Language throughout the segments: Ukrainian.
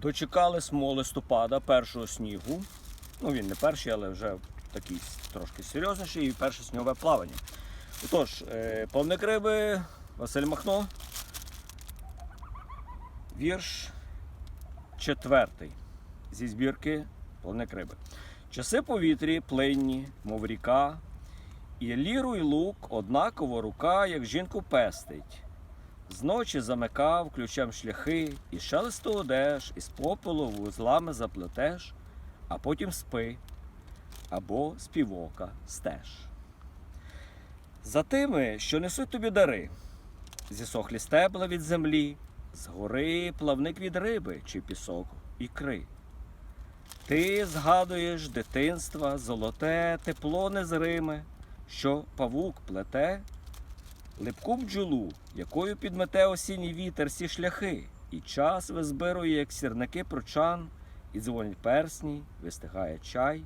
Дочекались ми листопада першого снігу. Ну, він не перший, але вже такий трошки серйозніший і перше снігове плавання. Отож, е, повник риби, Василь Махно. Вірш четвертий зі збірки Повник риби. Часи повітрі плинні, мов ріка, і ліру, і лук однаково рука, як жінку пестить. Зночі замикав ключем шляхи, і шелесту одеж, із попелу вузлами заплетеш, а потім спи, або співока стеж. За тими, що несуть тобі дари, зісохлі стебла від землі, згори плавник від риби чи пісок ікри. Ти згадуєш дитинства, золоте, тепло незриме, що павук плете, липку бджолу, якою підмете осінній вітер всі шляхи, і час визбирує, як сірники прочан, і дзвонять персні, вистигає чай.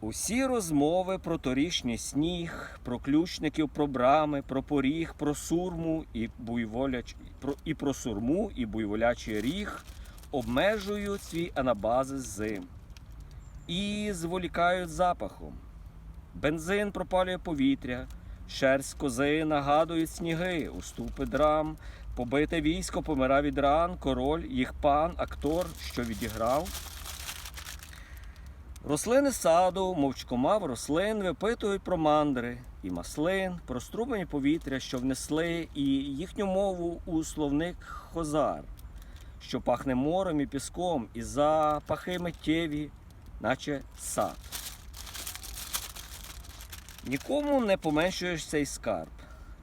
Усі розмови про торішній сніг, про ключників, про брами, про поріг, про сурму і буйволяч... про... і про сурму і буйволячий ріг обмежують свій анабазис зим і зволікають запахом. Бензин пропалює повітря, шерсть кози нагадують сніги, уступи драм, побите військо помира від ран, король, їх пан, актор, що відіграв. Рослини саду, мовчкомав рослин випитують про мандри і маслин, про струмені повітря, що внесли, і їхню мову у словник хозар, що пахне морем і піском, і запахи миттєві, наче сад. Нікому не поменшуєш цей скарб,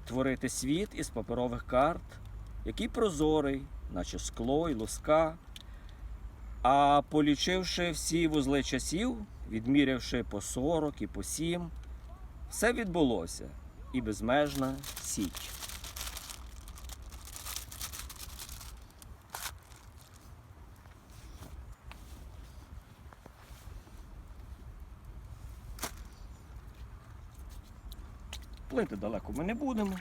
творити світ із паперових карт, який прозорий, наче скло й луска. А полічивши всі вузли часів, відмірявши по 40 і по 7, все відбулося і безмежна січ. Плити далеко ми не будемо.